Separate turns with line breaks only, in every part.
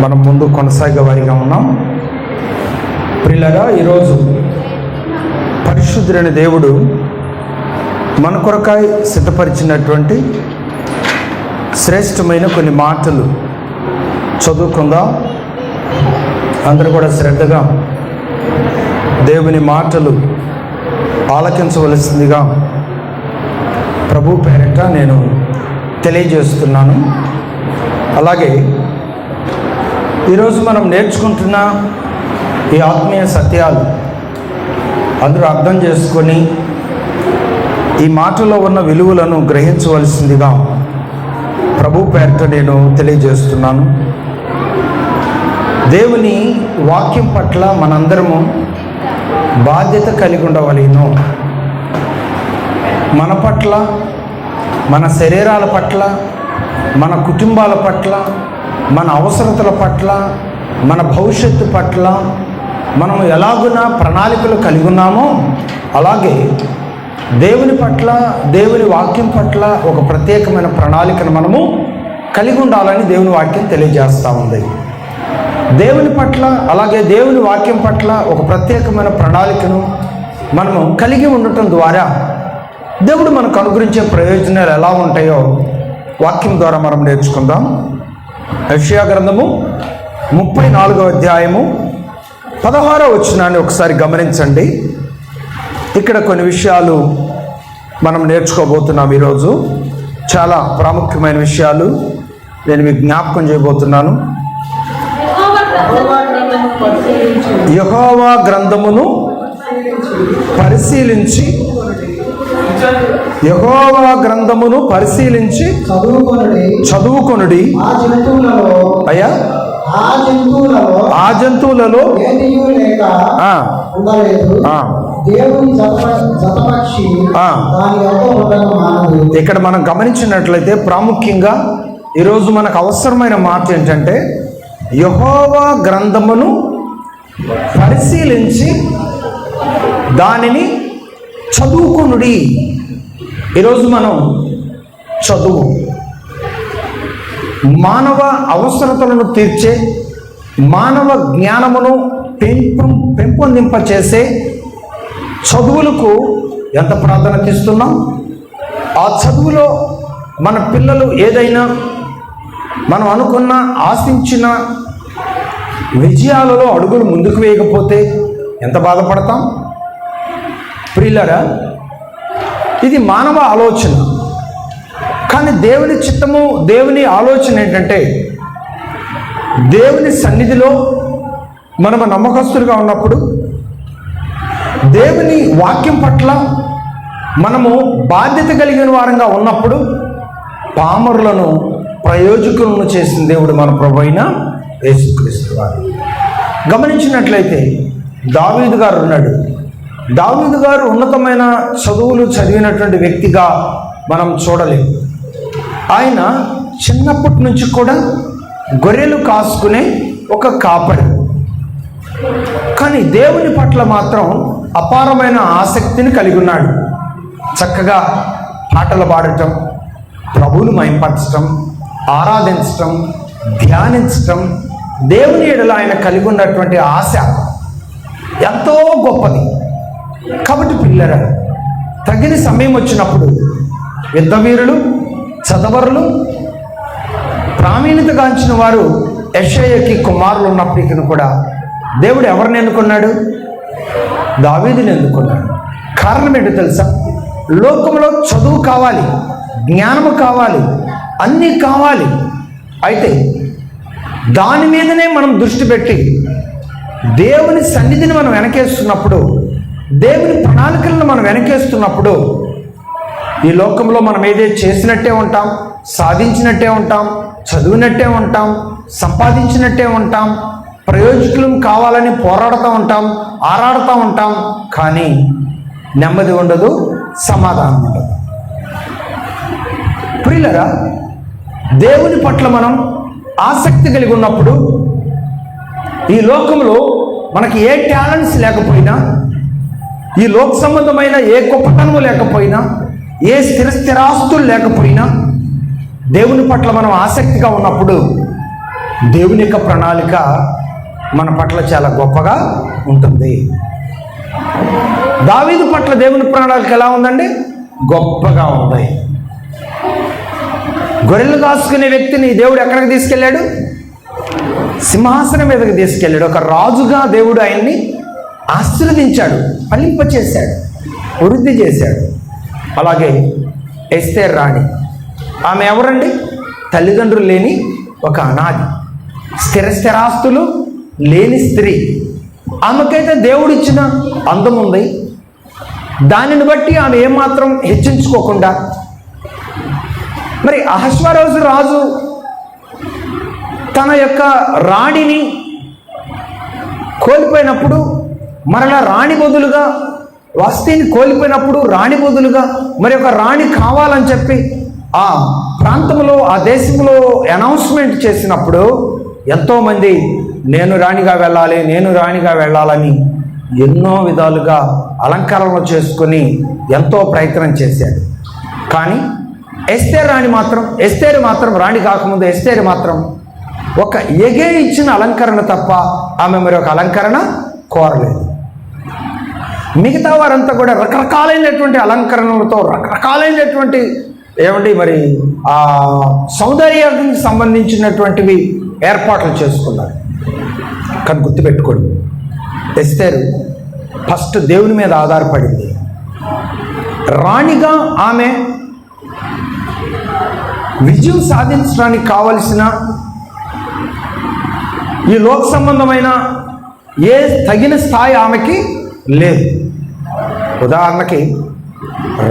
మనం ముందు కొనసాగే వారిగా ఉన్నాం. ప్రిల్లగా ఈరోజు పరిశుద్ధుడైన దేవుడు మన కొరకాయ సిద్ధపరిచినటువంటి శ్రేష్టమైన కొన్ని మాటలు చదువుకుందాం. అందరూ కూడా శ్రద్ధగా దేవుని మాటలు ఆలకించవలసిందిగా ప్రభు పేరిట నేను తెలియజేస్తున్నాను. అలాగే ఈరోజు మనం నేర్చుకుంటున్న ఈ ఆత్మీయ సత్యాలు అందరూ అర్థం చేసుకొని ఈ మాటలో ఉన్న విలువలను గ్రహించవలసిందిగా ప్రభు పేరిట నేను తెలియజేస్తున్నాను. దేవుని వాక్యం పట్ల మనందరము బాధ్యత కలిగి ఉండవలేను. మన పట్ల మన శరీరాల పట్ల మన కుటుంబాల పట్ల మన అవసరతల పట్ల మన భవిష్యత్తు పట్ల మనం ఎలాగున ప్రణాళికలు కలిగి ఉన్నామో అలాగే దేవుని పట్ల దేవుని వాక్యం పట్ల ఒక ప్రత్యేకమైన ప్రణాళికను మనము కలిగి ఉండాలని దేవుని వాక్యం తెలియజేస్తూ ఉంది. దేవుని పట్ల అలాగే దేవుని వాక్యం పట్ల ఒక ప్రత్యేకమైన ప్రణాళికను మనము కలిగి ఉండటం ద్వారా దేవుడు మనకు అనుగ్రహించే ప్రయోజనాలు ఎలా ఉంటాయో వాక్యం ద్వారా మనం నేర్చుకుందాం. యెషయా గ్రంథము ముప్పై నాలుగో అధ్యాయము పదహారో వచ్చినాన్ని ఒకసారి గమనించండి. ఇక్కడ కొన్ని విషయాలు మనం నేర్చుకోబోతున్నాం ఈరోజు. చాలా ప్రాముఖ్యమైన విషయాలు నేను మీకు జ్ఞాపకం చేయబోతున్నాను. యహోవా గ్రంథమును పరిశీలించి యహోవా గ్రంథమును పరిశీలించి
చదువుకొనుడి.
అయ్యా?
ఆ జంతువులలో
ఇక్కడ మనం గమనించినట్లయితే ప్రాముఖ్యంగా ఈరోజు మనకు అవసరమైన మాట ఏంటంటే యహోవా గ్రంథమును పరిశీలించి దానిని చదువుకునుడి. ఈరోజు మనం చదువు. మానవ అవసరతలను తీర్చే మానవ జ్ఞానమును పెంపు పెంపొందింపచేసే చదువులకు ఎంత ప్రాధాన్యత ఇస్తున్నాం? ఆ చదువులో మన పిల్లలు ఏదైనా మనం అనుకున్న ఆశించిన విజయాలలో అడుగులు ముందుకు వేయకపోతే ఎంత బాధపడతాం? ప్రియులరా ఇది మానవ ఆలోచన. కానీ దేవుని చిత్తము దేవుని ఆలోచన ఏంటంటే దేవుని సన్నిధిలో మనము నమ్మకస్తులుగా ఉన్నప్పుడు దేవుని వాక్యం పట్ల మనము బాధ్యత కలిగిన వారంగా ఉన్నప్పుడు పామరులను ప్రయోజకులను చేసిన దేవుడు మన ప్రభు అయిన యేసుక్రీస్తు వారు. గమనించినట్లయితే దావీదు గారు ఉన్నాడు. దావీదు గారు ఉన్నతమైన చదువులు చదివినటువంటి వ్యక్తిగా మనం చూడలేము ఆయన చిన్నప్పటి నుంచి కూడా గొర్రెలు కాసుకునే ఒక కాపరి. కానీ దేవుని పట్ల మాత్రం అపారమైన ఆసక్తిని కలిగి ఉన్నాడు. చక్కగా పాటలు పాడటం ప్రభువును మైంపరచటం ఆరాధించటం ధ్యానించటం దేవుని ఎడల ఆయన కలిగి ఉన్నటువంటి ఆశ ఎంతో గొప్పది. కాబట్టి పిల్లరా తగిన సమయం వచ్చినప్పుడు యుద్ధవీరులు చదవరులు ప్రావీణ్యత గాంచిన వారు యషయ్యకి కుమారులు ఉన్నప్పటికీ కూడా దేవుడు ఎవరిని ఎన్నుకున్నాడు? దావీదిని ఎన్నుకున్నాడు. కారణం ఏంటో తెలుసా? లోకంలో చదువు కావాలి జ్ఞానము కావాలి అన్నీ కావాలి. అయితే దాని మీదనే మనం దృష్టి పెట్టి దేవుని సన్నిధిని మనం వెనకేస్తున్నప్పుడు దేవుని ప్రణాళికలను మనం వెనకేస్తున్నప్పుడు ఈ లోకంలో మనం ఏదైతే చేసినట్టే ఉంటాం సాధించినట్టే ఉంటాం చదివినట్టే ఉంటాం సంపాదించినట్టే ఉంటాం ప్రయోజకులం కావాలని పోరాడుతూ ఉంటాం ఆరాడుతూ ఉంటాం కానీ నెమ్మది ఉండదు సమాధానం ఉండదు. ప్రియులరా దేవుని పట్ల మనం ఆసక్తి కలిగి ఉన్నప్పుడు ఈ లోకంలో మనకి ఏ టాలెంట్స్ లేకపోయినా ఈ లోక్ సంబంధమైన ఏ గొప్పతనము లేకపోయినా ఏ స్థిర స్థిరాస్తులు లేకపోయినా దేవుని పట్ల మనం ఆసక్తిగా ఉన్నప్పుడు దేవుని యొక్క ప్రణాళిక మన పట్ల చాలా గొప్పగా ఉంటుంది. దావీదు పట్ల దేవుని ప్రణాళిక ఎలా ఉందండి? గొప్పగా ఉంది. గొర్రెలు కాసుకునే వ్యక్తిని దేవుడు ఎక్కడికి తీసుకెళ్ళాడు? సింహాసనం మీదకి తీసుకెళ్ళాడు. ఒక రాజుగా దేవుడు ఆయన్ని ఆశీర్వదించాడు ఫలింపచేశాడు వృద్ధి చేశాడు. అలాగే ఎస్తే రాణి. ఆమె ఎవరండి? తల్లిదండ్రులు లేని ఒక అనాది స్థిర స్థిరాస్తులు లేని స్త్రీ. ఆమెకైతే దేవుడిచ్చిన అందం ఉంది. దానిని బట్టి ఆమె ఏమాత్రం హెచ్చించుకోకుండా మరి అహస్వరోజు రాజు తన యొక్క రాణిని కోల్పోయినప్పుడు మరలా రాణి బదులుగా వస్తీని కోల్పోయినప్పుడు రాణి బదులుగా మరి ఒక రాణి కావాలని చెప్పి ఆ ప్రాంతంలో ఆ దేశంలో అనౌన్స్మెంట్ చేసినప్పుడు ఎంతోమంది నేను రాణిగా వెళ్ళాలి నేను రాణిగా వెళ్ళాలని ఎన్నో విధాలుగా అలంకరణలు చేసుకొని ఎంతో ప్రయత్నం చేశాడు. కానీ ఎస్తేర్ రాణి మాత్రం ఎస్తేరు మాత్రం రాణి కాకముందు ఎస్తేరు మాత్రం ఒక ఎగే ఇచ్చిన అలంకరణ తప్ప ఆమె మరి ఒక అలంకరణ కోరలేదు. మిగతా వారంతా కూడా రకరకాలైనటువంటి అలంకరణలతో రకరకాలైనటువంటి ఏమండి మరి ఆ సౌందర్యానికి సంబంధించినటువంటివి ఏర్పాట్లు చేసుకున్నారు. కానీ గుర్తుపెట్టుకోండి ఎస్తేరు ఫస్ట్ దేవుని మీద ఆధారపడింది. రాణిగా ఆమె విజయం సాధించడానికి కావలసిన ఈ లోక సంబంధమైన ఏ తగిన స్థాయి ఆమెకి లేదు ఉదాహరణకి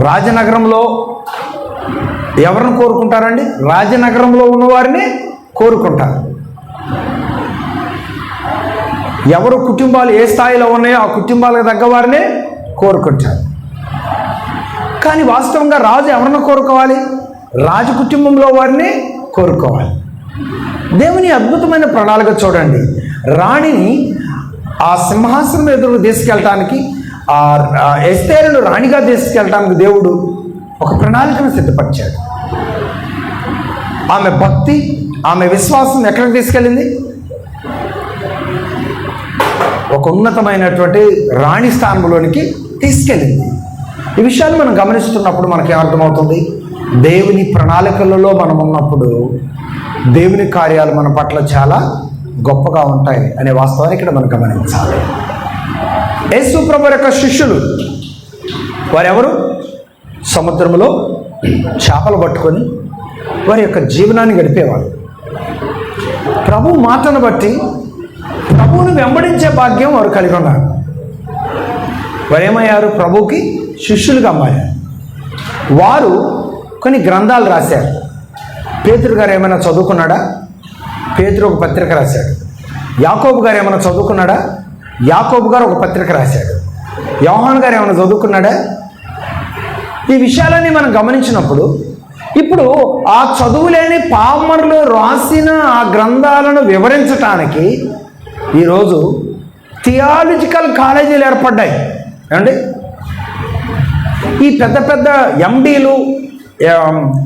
రాజనగరంలో ఎవరిని కోరుకుంటారండి? రాజనగరంలో ఉన్నవారిని కోరుకుంటారు. ఎవరు కుటుంబాలు ఏ స్థాయిలో ఉన్నాయో ఆ కుటుంబాలకు తగ్గ వారినే కోరుకుంటారు. కానీ వాస్తవంగా రాజు ఎవరిని కోరుకోవాలి? రాజు కుటుంబంలో వారిని కోరుకోవాలి. దేవుని అద్భుతమైన ప్రణాళిక చూడండి. రాణిని ఆ సింహాసనం ఎదురు తీసుకెళ్ళటానికి ఆ ఎస్తేరును రాణిగా తీసుకెళ్ళటానికి దేవుడు ఒక ప్రణాళికను సిద్ధపరిచాడు. ఆమె భక్తి ఆమె విశ్వాసం ఎక్కడికి తీసుకెళ్ళింది? ఒక ఉన్నతమైనటువంటి రాణి స్థానంలోనికి తీసుకెళ్ళింది. ఈ విషయాన్ని మనం గమనిస్తున్నప్పుడు మనకి అర్థమవుతుంది దేవుని ప్రణాళికలలో మనం ఉన్నప్పుడు దేవుని కార్యాలు మన పట్ల చాలా గొప్పగా ఉంటాయి అనే వాస్తవాన్ని ఇక్కడ మనం గమనించాలి. యేసు ప్రభు యొక్క శిష్యులు వారెవరు? సముద్రంలో చేపలు పట్టుకొని వారి యొక్క జీవనాన్ని గడిపేవారు. ప్రభు మాటను బట్టి ప్రభువును వెంబడించే భాగ్యం వారు కలిగి ఉన్నారు. వారు ఏమయ్యారు శిష్యులుగా మారారు. వారు కొన్ని గ్రంథాలు రాశారు. పేతురు గారు ఏమైనా చదువుకున్నాడా? పేతురు ఒక పత్రిక రాశాడు. యాకోబు గారు ఏమైనా చదువుకున్నాడా? యాకోబు గారు ఒక పత్రిక రాశాడు. యోహాన్ గారు ఏమైనా చదువుకున్నాడా? ఈ విషయాలన్నీ మనం గమనించినప్పుడు ఇప్పుడు ఆ చదువులేని పామర్లు రాసిన ఆ గ్రంథాలను వివరించటానికి ఈరోజు థియాలజికల్ కాలేజీలు ఏర్పడ్డాయి. ఏమండి? ఈ పెద్ద పెద్ద ఎండీలు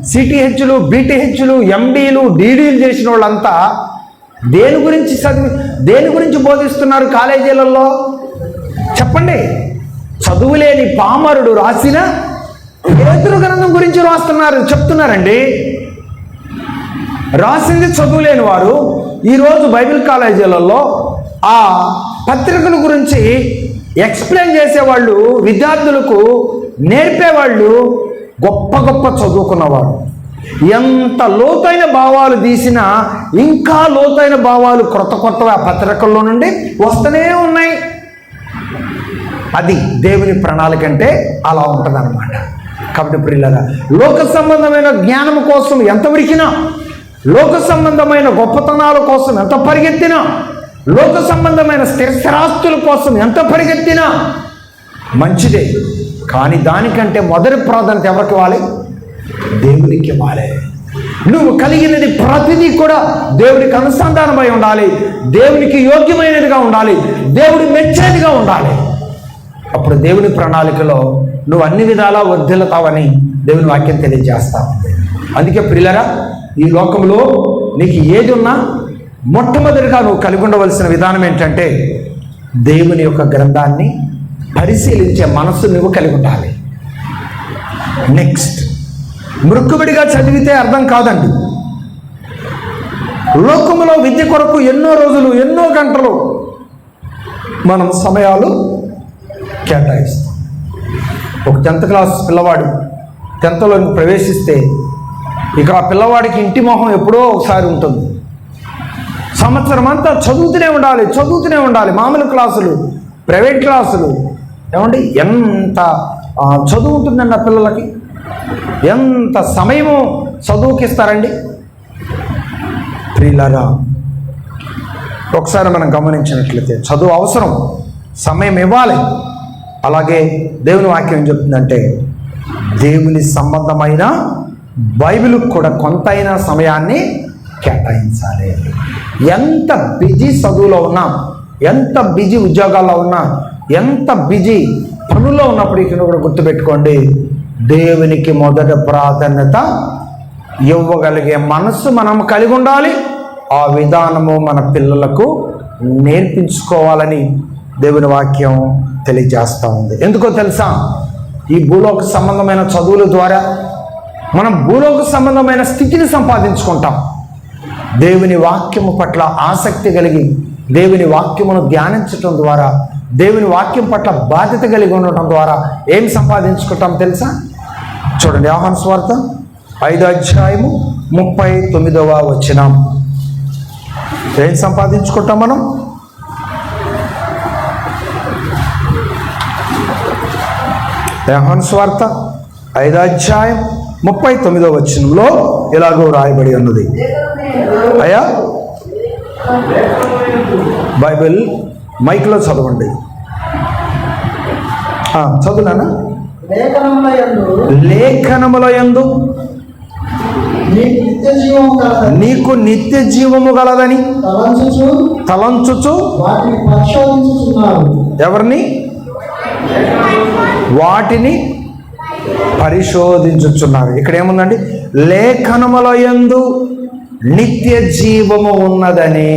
సిటీహెచ్లు బీటీహెచ్లు ఎండీలు డీడీలు చేసిన వాళ్ళంతా దేని గురించి చదివి దేని గురించి బోధిస్తున్నారు కాలేజీలలో? చెప్పండి. చదువులేని పామరుడు రాసిన పేతురు గ్రంథం గురించి రాస్తున్నారు చెప్తున్నారండి. రాసింది చదువులేని వారు. ఈరోజు బైబిల్ కాలేజీలలో ఆ పత్రికల గురించి ఎక్స్ప్లెయిన్ చేసేవాళ్ళు విద్యార్థులకు నేర్పేవాళ్ళు గొప్ప గొప్ప చదువుకున్నవారు. ఎంత లోతైన భావాలు తీసినా ఇంకా లోతైన భావాలు కొత్త కొత్తవి ఆ పత్రికల్లో నుండి వస్తూనే ఉన్నాయి. అది దేవుని ప్రణాళిక అంటే అలా ఉంటుందన్నమాట. కాబట్టి ప్రిల్లరా లోక సంబంధమైన జ్ఞానం కోసం ఎంత ఉరికినా లోక సంబంధమైన గొప్పతనాల కోసం ఎంత పరిగెత్తినా లోక సంబంధమైన స్థిర స్థిరాస్తుల కోసం ఎంత పరిగెత్తినా మంచిదే. కానీ దానికంటే మొదటి ప్రాధాన్యత ఎవరికి ఇవ్వాలి? దేవునికి మారే. నువ్వు కలిగినది ప్రతిదీ కూడా దేవునికి అనుసంధానమై ఉండాలి. దేవునికి యోగ్యమైనదిగా ఉండాలి. దేవుడి మెచ్చేదిగా ఉండాలి. అప్పుడు దేవుని ప్రణాళికలో నువ్వు అన్ని విధాలా వర్ధిల్లుతావని దేవుని వాక్యం తెలియజేస్తావు అందుకే ప్రియులరా ఈ లోకంలో నీకు ఏది ఉన్నా మొట్టమొదటిగా నువ్వు కలిగి ఉండవలసిన విధానం ఏంటంటే దేవుని యొక్క గ్రంథాన్ని పరిశీలించే మనస్సు నువ్వు కలిగి ఉండాలి. నెక్స్ట్ మృక్కుబడిగా చదివితే అర్థం కాదండి. లోకములో విద్య కొరకు ఎన్నో రోజులు ఎన్నో గంటలు మనం సమయాలు కేటాయిస్తాం. ఒక టెన్త్ క్లాస్ పిల్లవాడు టెన్త్లో ప్రవేశిస్తే ఇక ఆ పిల్లవాడికి ఇంటి మొహం ఎప్పుడో ఒకసారి ఉంటుంది. సంవత్సరం అంతా చదువుతూనే ఉండాలి చదువుతూనే ఉండాలి. మామూలు క్లాసులు ప్రైవేట్ క్లాసులు. ఏమండి? ఎంత చదువుతుందండి ఆ పిల్లలకి? ఎంత సమయము చదువుకి ఇస్తారండి ఒకసారి మనం గమనించినట్లయితే చదువు అవసరం సమయం ఇవ్వాలి. అలాగే దేవుని వాక్యం ఏం చెప్తుందంటే దేవుని సంబంధమైన బైబిల్ కూడా కొంతైనా సమయాన్ని కేటాయించాలి. ఎంత బిజీ చదువులో ఉన్నా ఎంత బిజీ ఉద్యోగాల్లో ఉన్నా ఎంత బిజీ పనుల్లో ఉన్నప్పుడు ఇక్కడ కూడా గుర్తుపెట్టుకోండి దేవునికి మొదట ప్రాధాన్యత ఇవ్వగలిగే మనస్సు మనం కలిగి ఉండాలి. ఆ విధానము మన పిల్లలకు నేర్పించుకోవాలని దేవుని వాక్యం తెలియజేస్తూ ఉంది. ఎందుకో తెలుసా? ఈ భూలోక సంబంధమైన చదువుల ద్వారా మనం భూలోక సంబంధమైన స్థితిని సంపాదించుకుంటాం. దేవుని వాక్యము పట్ల ఆసక్తి కలిగి దేవుని వాక్యమును ధ్యానించటం ద్వారా దేవుని వాక్యం పట్ల బాధ్యత కలిగి ఉండటం ద్వారా ఏం సంపాదించుకుంటాం తెలుసా? చూడండి ఆహ్వాన స్వార్థ ఐదో అధ్యాయము ముప్పై తొమ్మిదవ వచ్చినాం ఏం సంపాదించుకుంటాం మనం? యహన్ స్వార్థ ఐదో అధ్యాయం ముప్పై తొమ్మిదో వచనంలో ఇలాగో రాయబడి ఉన్నది. అయ్యా? బైబిల్ మైక్లో చదవండి. ఆ, చదువునానా
లేఖనముల యందు నీకు నిత్య
జీవము గలదని
తలంచుచు
ఎవరిని వాటిని పరిశోధించుచున్నారు ఇక్కడ ఏముందండి లేఖనముల యందు నిత్య జీవము ఉన్నదని.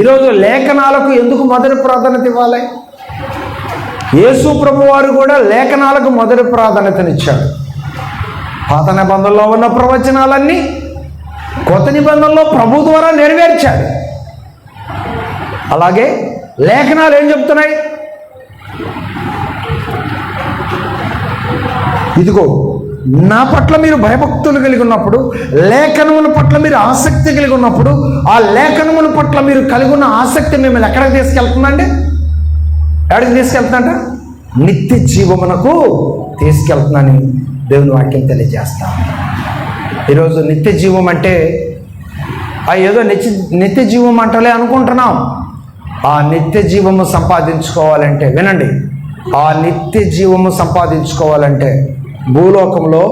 ఈరోజు లేఖనాలకు ఎందుకు మొదటి ప్రాధాన్యత ఇవ్వాలి? యేసు ప్రభు వారు కూడా లేఖనాలకు మొదటి ప్రాధాన్యతనిచ్చాడు. పాత నిబంధనలో ఉన్న ప్రవచనాలన్నీ కొత్త నిబంధనలో ప్రభు ద్వారా నెరవేర్చాడు. అలాగే లేఖనాలు ఏం చెప్తున్నాయి? ఇదిగో నా పట్ల మీరు భయభక్తులు కలిగి ఉన్నప్పుడు లేఖనముల పట్ల మీరు ఆసక్తి కలిగి ఉన్నప్పుడు ఆ లేఖనముల పట్ల మీరు కలిగి ఉన్న ఆసక్తి మిమ్మల్ని ఎక్కడికి తీసుకెళ్తుందండి ఎక్కడికి తీసుకెళ్తుందంట నిత్య జీవమునకు తీసుకెళ్తుందని దేవుని వాక్యం తెలియజేస్తా. ఈరోజు నిత్య జీవం అంటే ఆ ఏదో నిత్య నిత్య జీవం అంటలే అనుకుంటున్నాం. ఆ నిత్య జీవము సంపాదించుకోవాలంటే వినండి. ఆ నిత్య జీవము సంపాదించుకోవాలంటే భూలోకంలో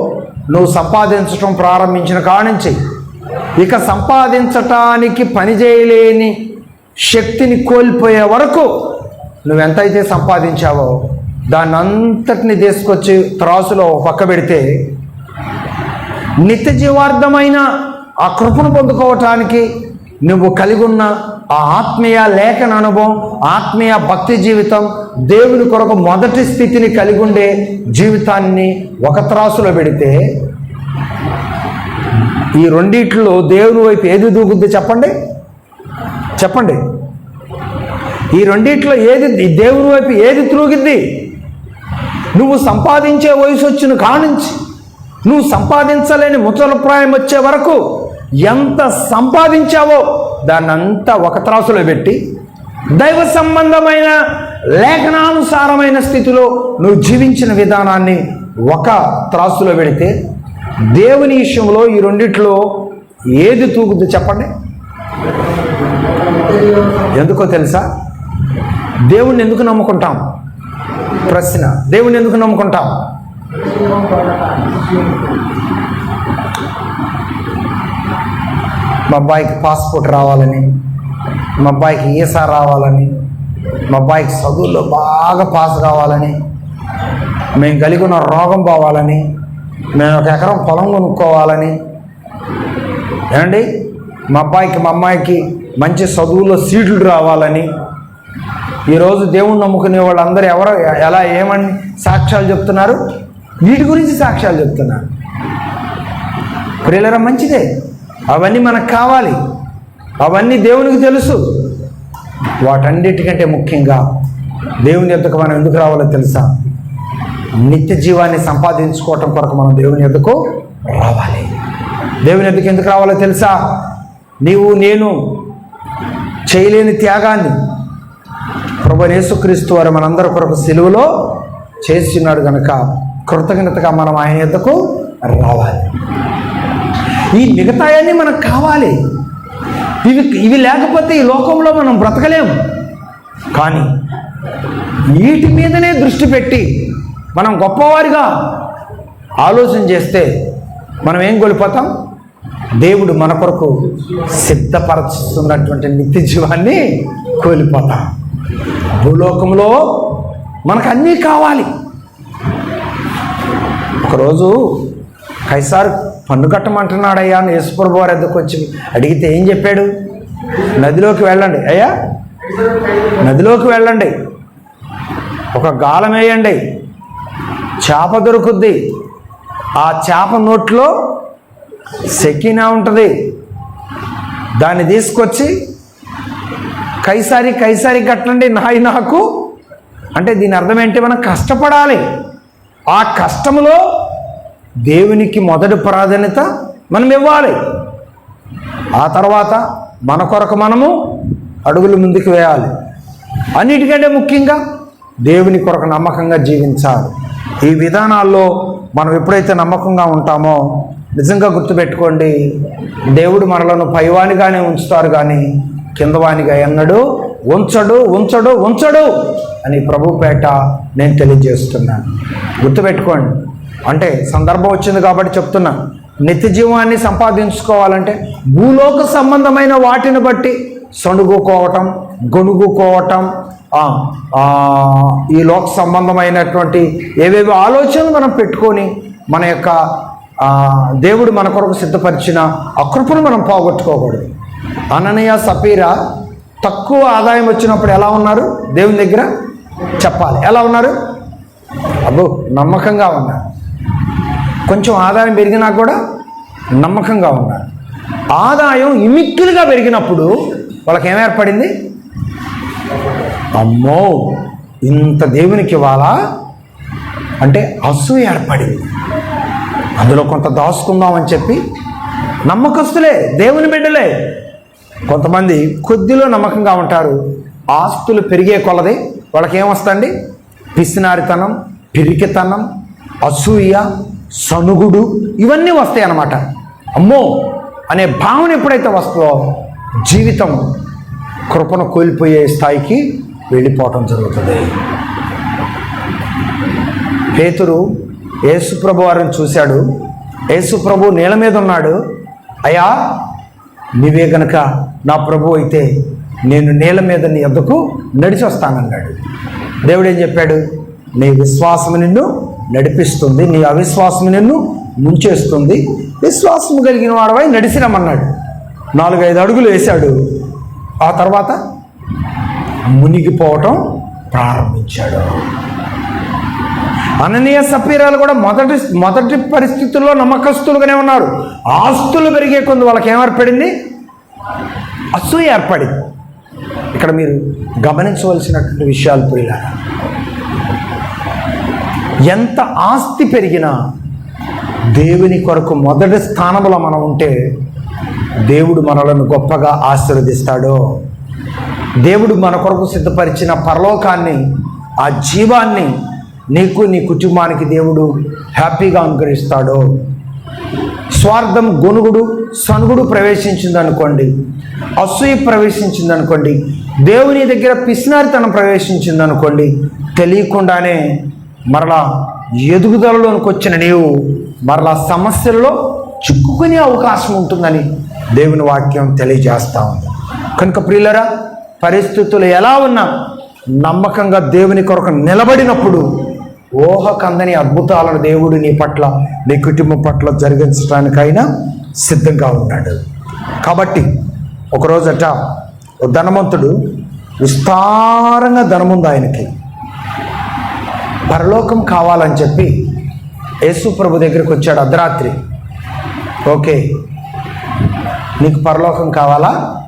నువ్వు సంపాదించటం ప్రారంభించిన కానుంచి ఇక సంపాదించటానికి పని చేయలేని శక్తిని కోల్పోయే వరకు నువ్వెంతైతే సంపాదించావో దాన్ని అంతటిని తీసుకొచ్చి త్రాసులో పక్క పెడితే నిత్య జీవార్థమైన ఆ కృపను పొందుకోవటానికి నువ్వు కలిగి ఉన్న ఆ ఆత్మీయ లేఖన అనుభవం ఆత్మీయ భక్తి జీవితం దేవుని కొరకు మొదటి స్థితిని కలిగి ఉండే జీవితాన్ని ఒక త్రాసులో పెడితే ఈ రెండిట్లో దేవుని వైపు ఏది దూకుద్ది చెప్పండి? చెప్పండి. ఈ రెండిట్లో ఏది దేవుని వైపు ఏది త్రూగిద్ది? నువ్వు సంపాదించే వయసు వచ్చిన కానుంచి నువ్వు సంపాదించలేని ముసలప్రాయం వచ్చే వరకు ఎంత సంపాదించావో దాన్నంతా ఒక త్రాసులో పెట్టి దైవ సంబంధమైన లేఖనానుసారమైన స్థితిలో నువ్వు జీవించిన విధానాన్ని ఒక త్రాసులో పెడితే దేవుని విషయంలో ఈ రెండిట్లో ఏది తూగుద్ది చెప్పండి? ఎందుకో తెలుసా? దేవుణ్ణి ఎందుకు నమ్ముకుంటాం? ప్రశ్న. దేవుణ్ణి ఎందుకు నమ్ముకుంటాం? మా అబ్బాయికి పాస్పోర్ట్ రావాలని మా అబ్బాయికి ఈసా రావాలని మా అబ్బాయికి చదువుల్లో బాగా పాస్ కావాలని మేము కలిగి ఉన్న రోగం పోవాలని మేము ఒక ఎకరం పొలం కొనుక్కోవాలని. ఏమండి? మా అబ్బాయికి మా అమ్మాయికి మంచి చదువులో సీట్లు రావాలని. ఈరోజు దేవుణ్ణి నమ్ముకునే వాళ్ళందరూ ఎవరో ఎలా ఏమని సాక్ష్యాలు చెప్తున్నారు? వీటి గురించి సాక్ష్యాలు చెప్తున్నారు. ప్రియులరా మంచిదే. అవన్నీ మనకు కావాలి. అవన్నీ దేవునికి తెలుసు. వాటన్నిటికంటే ముఖ్యంగా దేవుని ఎద్దకు మనం ఎందుకు రావాలో తెలుసా? నిత్య జీవాన్ని సంపాదించుకోవటం కొరకు మనం దేవుని ఎద్దకు రావాలి. దేవుని ఎద్దకు ఎందుకు రావాలో తెలుసా? నీవు నేను చేయలేని త్యాగాన్ని ప్రభు యేసుక్రీస్తు వారు మనందరి కొరకు సెలువులో చేస్తున్నాడు కనుక కృతజ్ఞతగా మనం ఆయన ఎద్దకు రావాలి. ఈ మిగతాయన్నీ మనకు కావాలి. ఇవి ఇవి లేకపోతే ఈ లోకంలో మనం బ్రతకలేము. కానీ వీటి మీదనే దృష్టి పెట్టి మనం గొప్పవారిగా ఆలోచన చేస్తే మనం ఏం కోల్పోతాం? దేవుడు మన కొరకు సిద్ధపరచుతున్నటువంటి నిత్య జీవాన్ని కోల్పోతాం. భూలోకంలో మనకు అన్నీ కావాలి. ఒకరోజు కైసార్ పన్ను కట్టమంటున్నాడయ్యా? అని యేసుప్రభు వారి ఎద్దకు వచ్చి అడిగితే ఏం చెప్పాడు? నదిలోకి వెళ్ళండి. అయ్యా నదిలోకి వెళ్ళండి. ఒక గాలం వేయండి. చేప దొరుకుద్ది. ఆ చేప నోట్లో సెకినా ఉంటుంది. దాన్ని తీసుకొచ్చి కైసారి కైసారి కట్టండి. నాయి నాకు. అంటే దీని అర్థం ఏంటి? మనం కష్టపడాలి. ఆ కష్టములో దేవునికి మొదటి ప్రాధాన్యత మనం ఇవ్వాలి. ఆ తర్వాత మన కొరకు మనము అడుగులు ముందుకు వేయాలి. అన్నిటికంటే ముఖ్యంగా దేవుని కొరకు నమ్మకంగా జీవించాలి. ఈ విధానాల్లో మనం ఎప్పుడైతే నమ్మకంగా ఉంటామో నిజంగా గుర్తుపెట్టుకోండి దేవుడు మనలను పైవానిగానే ఉంచుతారు కానీ కిందవానిగా ఎన్నడు ఉంచడు ఉంచడు ఉంచడు అని ప్రభుపేట నేను తెలియజేస్తున్నాను. గుర్తుపెట్టుకోండి అంటే సందర్భం వచ్చింది కాబట్టి చెప్తున్నా. నిత్య జీవాన్ని సంపాదించుకోవాలంటే భూలోక సంబంధమైన వాటిని బట్టి సణుగుకోవటం గొనుగుకోవటం ఈ లోక సంబంధమైనటువంటి ఏవేవి ఆలోచనలు మనం పెట్టుకొని మన యొక్క దేవుడు మన కొరకు సిద్ధపరిచిన అకృపను మనం పోగొట్టుకోకూడదు. అననయ సపీరా తక్కువ ఆదాయం వచ్చినప్పుడు ఎలా ఉన్నారు? దేవుని దగ్గర చెప్పాలి. ఎలా ఉన్నారు? అబ్బో నమ్మకంగా ఉన్నారు. కొంచెం ఆదాయం పెరిగినా కూడా నమ్మకంగా ఉన్నారు. ఆదాయం ఇమిక్కిలుగా పెరిగినప్పుడు వాళ్ళకి ఏం ఏర్పడింది? అమ్మో ఇంత దేవునికి ఇవ్వాలా? అంటే అసూయ ఏర్పడింది. అందులో కొంత దాచుకుందామని చెప్పి నమ్మకస్తులే దేవుని బిడ్డలే. కొంతమంది కొద్దిలో నమ్మకంగా ఉంటారు. ఆస్తులు పెరిగే కొలది వాళ్ళకి ఏమొస్తండి పిసినారితనం పిరికితనం అసూయ సనుగుడు ఇవన్నీ వస్తాయి అన్నమాట. అమ్మో! అనే భావన ఎప్పుడైతే వస్తుందో జీవితం కృపను కోల్పోయే స్థాయికి వెళ్ళిపోవటం జరుగుతుంది. పేతురు యేసుప్రభు వారిని చూశాడు. యేసుప్రభు నీళ్ళ మీద ఉన్నాడు. అయ్యా నీవే గనక నా ప్రభు అయితే నేను నీళ్ళ మీద నీ ఎద్దకు నడిచి వస్తానన్నాడు దేవుడు ఏం చెప్పాడు? నీ విశ్వాసం నిన్ను నడిపిస్తుంది. నీ అవిశ్వాసం నిన్ను ముంచేస్తుంది. విశ్వాసం కలిగిన వాడవై నడిచిరమన్నాడు నాలుగైదు అడుగులు వేశాడు. ఆ తర్వాత మునిగిపోవటం ప్రారంభించాడు. అననీయ సపీరాలు కూడా మొదటి మొదటి పరిస్థితుల్లో నమ్మకస్తులుగానే ఉన్నారు. ఆస్తులు పెరిగే కొంది వాళ్ళకి ఏమేర్పడింది అసూయ ఏర్పడింది. ఇక్కడ మీరు గమనించవలసినటువంటి విషయాలు ప్రియులారా ఎంత ఆస్తి పెరిగినా దేవుని కొరకు మొదటి స్థానంలో మనం ఉంటే దేవుడు మనలను గొప్పగా ఆశీర్వదిస్తాడు. దేవుడు మన కొరకు సిద్ధపరిచిన పరలోకాన్ని ఆ జీవాన్ని నీకు నీ కుటుంబానికి దేవుడు హ్యాపీగా అనుగ్రహిస్తాడు. స్వార్థం గొనుగుడు సనుగుడు ప్రవేశించిందనుకోండి అసూయ ప్రవేశించిందనుకోండి దేవుని దగ్గర పిసినారితనం ప్రవేశించిందనుకోండి తెలియకుండానే మరలా ఎదుగుదలలోనికి వచ్చిన నీవు మరలా సమస్యల్లో చిక్కుకునే అవకాశం ఉంటుందని దేవుని వాక్యం తెలియజేస్తా ఉంది. కనుక ప్రియులరా పరిస్థితులు ఎలా ఉన్నా నమ్మకంగా దేవుని కొరకు నిలబడినప్పుడు ఊహ కందని అద్భుతాలను దేవుడు నీ పట్ల నీ కుటుంబం పట్ల జరిగించడానికైనా సిద్ధంగా ఉన్నాడు. కాబట్టి ఒకరోజట ధనవంతుడు విస్తారంగా ధనముంది ఆయనకి. పరలోకం కావాలని చెప్పి యేసు ప్రభు దగ్గరికి వచ్చాడు అర్ధరాత్రి. ఓకే. నీకు పరలోకం కావాలా?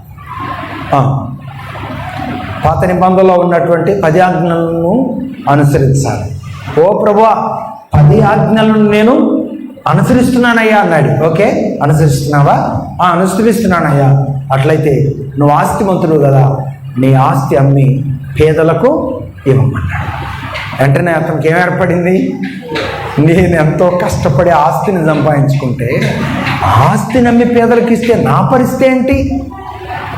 పాత నిబంధనలో ఉన్నటువంటి పది ఆజ్ఞలను అనుసరించాలి. ఓ ప్రభువా పది ఆజ్ఞలను నేను అనుసరిస్తున్నానయ్యా అన్నాడు. ఓకే. అనుసరిస్తున్నావా? ఆ అనుసరిస్తున్నానయ్యా. అట్లయితే నువ్వు ఆస్తిమంతుడు కదా. నీ ఆస్తి అమ్మి పేదలకు ఇవ్వమన్నాడు. వెంటనే అతనికి ఏం ఏర్పడింది? నేను ఎంతో కష్టపడి ఆస్తిని సంపాదించుకుంటే ఆస్తి నమ్మి పేదలకు ఇస్తే నా పరిస్థితి ఏంటి?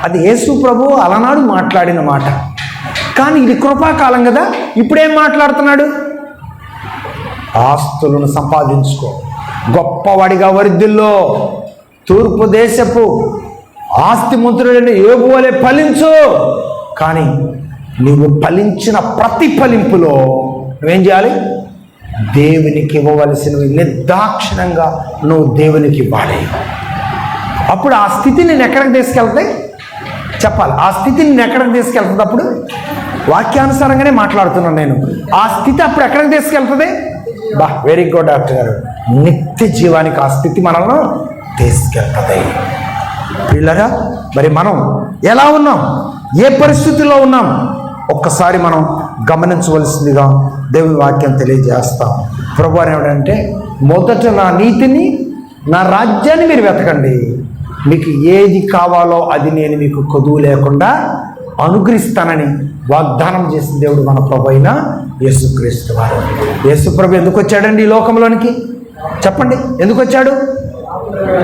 అది యేసు ప్రభు అలనాడు మాట్లాడిన మాట. కానీ ఇది కృపాకాలం కదా? ఇప్పుడేం మాట్లాడుతున్నాడు? ఆస్తులను సంపాదించుకో. గొప్పవాడిగా వరిద్దుల్లో తూర్పు దేశపు ఆస్తి మంత్రుడైన ఏబు వలె ఫలించు. కానీ నీవు ఫలించిన ప్రతి ఫలింపులో నువ్వేం చేయాలి? దేవునికి ఇవ్వవలసినవి నిర్దాక్షిణంగా నువ్వు దేవునికి ఇవ్వాలి. అప్పుడు ఆ స్థితి నేను ఎక్కడికి తీసుకెళ్తాయి చెప్పాలి. ఆ స్థితి నేను ఎక్కడికి తీసుకెళ్తుంది అప్పుడు? వాక్యానుసారంగానే మాట్లాడుతున్నాను నేను. ఆ స్థితి అప్పుడు ఎక్కడికి తీసుకెళ్తుంది? బా వెరీ గుడ్ డాక్టర్ గారు. నిత్య జీవానికి ఆ స్థితి మనల్ని తీసుకెళ్తుంది. పిల్లరా మరి మనం ఎలా ఉన్నాం? ఏ పరిస్థితుల్లో ఉన్నాం? ఒక్కసారి మనం గమనించవలసిందిగా దేవుని వాక్యం తెలియజేస్తాం. ప్రభు ఏమిటంటే మొదట నా నీతిని నా రాజ్యాన్ని మీరు వెతకండి. మీకు ఏది కావాలో అది నేను మీకు కొదువు లేకుండా అనుగ్రహిస్తానని వాగ్దానం చేసిన దేవుడు మన ప్రభు అయిన యేసుక్రీస్తు వారు. యేసుప్రభు ఎందుకు వచ్చాడండి ఈ లోకంలోనికి? చెప్పండి ఎందుకు వచ్చాడు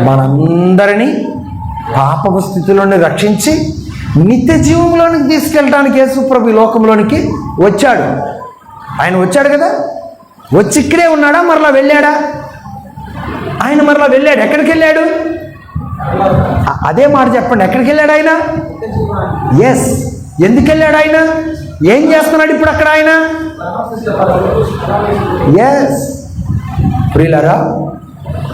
మనందరినీ పాపపు స్థితిలోనే రక్షించి నిత్య జీవంలోనికి తీసుకెళ్ళడానికి యేసుప్రభు ఈ లోకంలోనికి వచ్చాడు. ఆయన వచ్చాడు కదా? వచ్చి ఇక్కడే ఉన్నాడా? మరలా వెళ్ళాడా? ఆయన మరలా వెళ్ళాడు. ఎక్కడికి వెళ్ళాడు? అదే మాట చెప్పండి. ఎక్కడికి వెళ్ళాడు ఆయన? ఎస్ ఎందుకు వెళ్ళాడు ఆయన? ఏం చేస్తున్నాడు ఇప్పుడు అక్కడ ఆయన? ఎస్ ప్రియులరా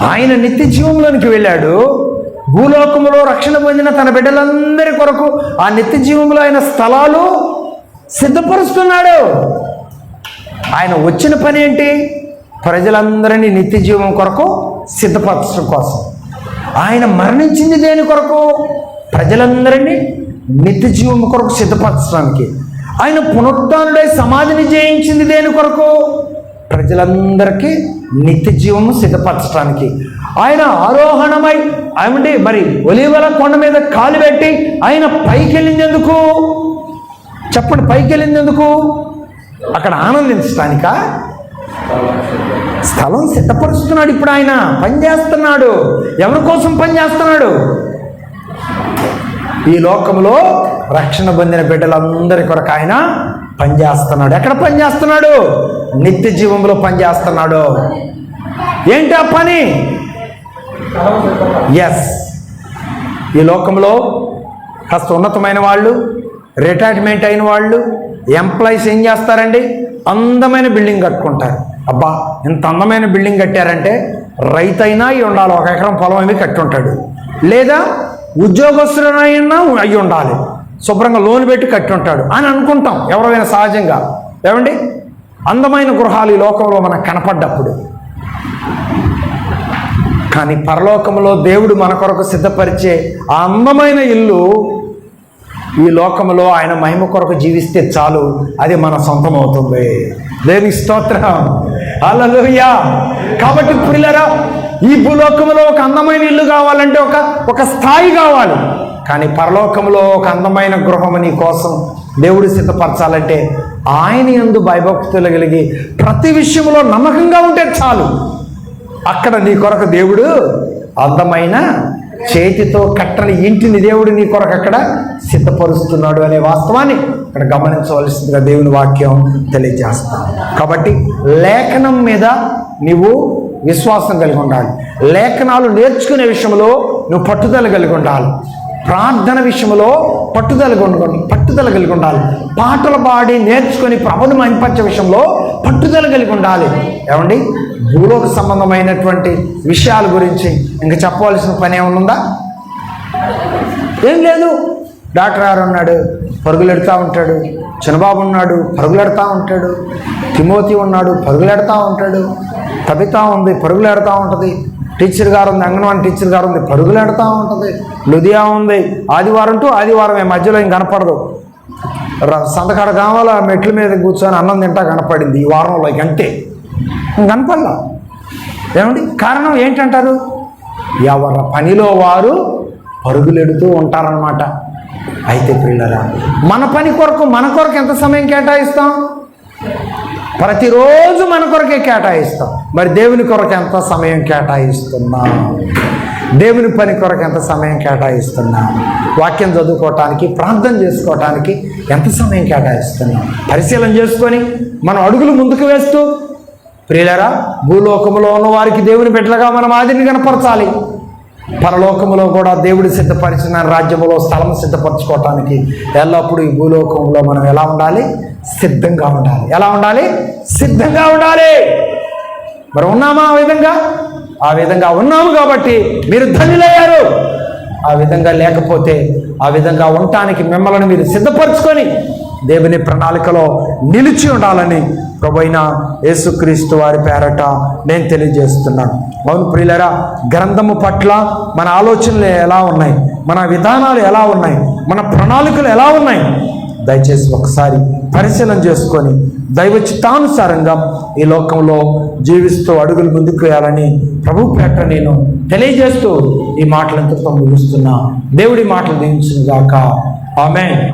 ఆయన నిత్య జీవంలోనికి వెళ్ళాడు. భూలోకములో రక్షణ పొందిన తన బిడ్డలందరి కొరకు ఆ నిత్య జీవంలో ఆయన స్థలాలు సిద్ధపరుస్తున్నాడు. ఆయన వచ్చిన పని ఏంటి? ప్రజలందరినీ నిత్య జీవం కొరకు సిద్ధపరచడం కోసం. ఆయన మరణించింది దేని కొరకు? ప్రజలందరినీ నిత్య జీవం కొరకు సిద్ధపరచడానికి. ఆయన పునరుద్ధానుడై సమాధిని జయించింది దేని కొరకు? ప్రజలందరికీ నిత్య జీవము సిద్ధపరచడానికి. ఆయన ఆరోహణమై ఏమంటే మరి ఒలివల కొండ మీద కాలు పెట్టి ఆయన పైకి వెళ్ళిందెందుకు చెప్పండి పైకి వెళ్ళిందెందుకు అక్కడ ఆనందించడానిక స్థలం సిద్ధపరుస్తున్నాడు ఇప్పుడు ఆయన పని చేస్తున్నాడు. ఎవరి కోసం పని చేస్తున్నాడు? ఈ లోకంలో రక్షణ పొందిన బిడ్డలందరి కొరకు ఆయన పనిచేస్తున్నాడు ఎక్కడ పనిచేస్తున్నాడు నిత్య జీవంలో పనిచేస్తున్నాడు ఏంటి ఆ పని? ఎస్ ఈ లోకంలో కాస్త ఉన్నతమైన వాళ్ళు రిటైర్మెంట్ అయిన వాళ్ళు ఎంప్లాయీస్ ఏం చేస్తారండి? అందమైన బిల్డింగ్ కట్టుకుంటారు. అబ్బా ఇంత అందమైన బిల్డింగ్ కట్టారంటే రైతైనా అయి ఉండాలి. ఒక ఎకరం పొలం అవి కట్టి ఉంటాడు లేదా ఉద్యోగస్తులనైనా అయి ఉండాలి. శుభ్రంగా లోన్ పెట్టి కట్టుంటాడు అని అనుకుంటాం. ఎవరైనా సహజంగా. ఏమండి? అందమైన గృహాలు ఈ లోకంలో మనకు కనపడ్డప్పుడు. కానీ పరలోకంలో దేవుడు మన కొరకు సిద్ధపరిచే ఆ అందమైన ఇల్లు ఈ లోకంలో ఆయన మహిమ కొరకు జీవిస్తే చాలు అది మన సొంతం అవుతుంది దేని స్తోత్రం. అలలుయా కాబట్టి పిల్లరా ఈ భూలోకంలో ఒక అందమైన ఇల్లు కావాలంటే ఒక ఒక స్థాయి కావాలి. కానీ పరలోకంలో ఒక అందమైన గృహం నీ కోసం దేవుడు సిద్ధపరచాలంటే ఆయన ఎందు భయభక్తులు కలిగి ప్రతి విషయంలో నమ్మకంగా ఉంటే చాలు. అక్కడ నీ కొరకు దేవుడు అందమైన చేతితో కట్టని ఇంటిని దేవుడు నీ కొరకు అక్కడ సిద్ధపరుస్తున్నాడు అనే వాస్తవాన్ని ఇక్కడ గమనించవలసిందిగా దేవుని వాక్యం తెలియజేస్తాం. కాబట్టి లేఖనం మీద నీవు విశ్వాసం కలిగి ఉండాలి. లేఖనాలు నేర్చుకునే విషయంలో నువ్వు పట్టుదల కలిగి ఉండాలి. ప్రార్థన విషయంలో పట్టుదల పట్టుదల కలిగి ఉండాలి. పాటలు పాడి నేర్చుకొని ప్రభుని మంపచ్చే విషయంలో పట్టుదల కలిగి ఉండాలి. ఏమండి? భూలోక సంబంధమైనటువంటి విషయాల గురించి ఇంకా చెప్పవలసిన పని ఏమన్నా ఏం లేదు. డాక్టర్ గారు ఉన్నాడు పరుగులెడతా ఉంటాడు చిన్నబాబు ఉన్నాడు పరుగులెడతా ఉంటాడు తిమోతి ఉన్నాడు పరుగులెడతా ఉంటాడు కవిత ఉంది పరుగులెడతా ఉంటుంది. టీచర్ గారు ఉంది అంగన్వాడీ టీచర్ గారు ఉంది పరుగులెడతా ఉంటుంది. లుధియా ఉంది ఆదివారం టు ఆదివారం ఏ మధ్యలో ఏం కనపడదు. సంతకాడ కావాల మెట్ల మీద కూర్చొని అన్నం తింటా కనపడింది ఈ వారంలో అంతే కనపడలా ఏమండి? కారణం ఏంటంటారు? ఎవరి పనిలో వారు పరుగులెడుతూ ఉంటారనమాట అయితే పిల్లరా మన పని కొరకు మన కొరకు ఎంత సమయం కేటాయిస్తాం? ప్రతిరోజు మన కొరకే కేటాయిస్తాం. మరి దేవుని కొరకు ఎంత సమయం కేటాయిస్తున్నాం? దేవుని పని కొరకు ఎంత సమయం కేటాయిస్తున్నాం? వాక్యం చదువుకోవటానికి ప్రార్థన చేసుకోవటానికి ఎంత సమయం కేటాయిస్తున్నాం? పరిశీలన చేసుకొని మనం అడుగులు ముందుకు వేస్తూ ప్రియులరా భూలోకములో ఉన్న వారికి దేవుని బిడ్డలుగా మనం ఆదిని కనపరచాలి. పరలోకములో కూడా దేవుడు సిద్ధపరిచిన రాజ్యములో స్థలం సిద్ధపరచుకోవటానికి ఎల్లప్పుడూ ఈ భూలోకంలో మనం ఎలా ఉండాలి? సిద్ధంగా ఉండాలి. ఎలా ఉండాలి? సిద్ధంగా ఉండాలి. మరి ఉన్నామా ఆ విధంగా? ఆ విధంగా ఉన్నాము కాబట్టి మీరు ధనులయ్యారు ఆ విధంగా లేకపోతే ఆ విధంగా ఉండటానికి మిమ్మల్ని మీరు సిద్ధపరచుకొని దేవుని ప్రణాళికలో నిలిచి ఉండాలని ప్రభైన యేసుక్రీస్తు వారి పేరట నేను తెలియజేస్తున్నాను. అవును ప్రియులరా గ్రంథము పట్ల మన ఆలోచనలు ఎలా ఉన్నాయి? మన విధానాలు ఎలా ఉన్నాయి? మన ప్రణాళికలు ఎలా ఉన్నాయి? దయచేసి ఒకసారి పరిశీలన చేసుకొని దైవ చిత్తానుసారంగా ఈ లోకంలో జీవిస్తూ అడుగులు ముందుకు వేయాలని ప్రభు పేట నేను తెలియజేస్తూ ఈ మాటలంతతో ముగిస్తున్నా. దేవుడి మాటలు దీవించుగాక ఆమె